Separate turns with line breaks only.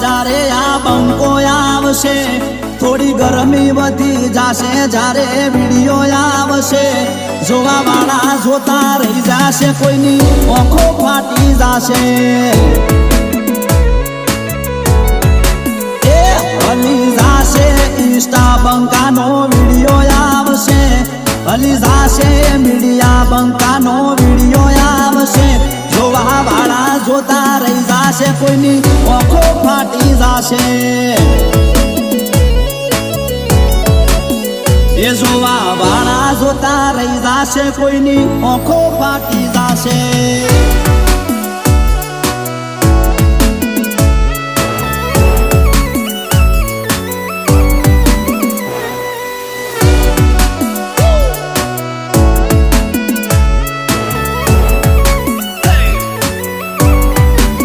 જારે આ બંકો આવશે, થોડી ગરમી વધી જાશે જારે વીડિયો આવશે. જોવા વાળા જોતા રહી જાશે, કોઈની આંખો ફાટી જાશે. બંકાનો વીડિયો આવશે. હલી જાશે, મીડિયા બંકાનો વીડિયો આવશે. જોવા વાળા જોતા રહી જાશે, કોઈની આંખો જાશે એ જોવા વાળા જોતા રહી જાશે કોઈની આંખો ફાટી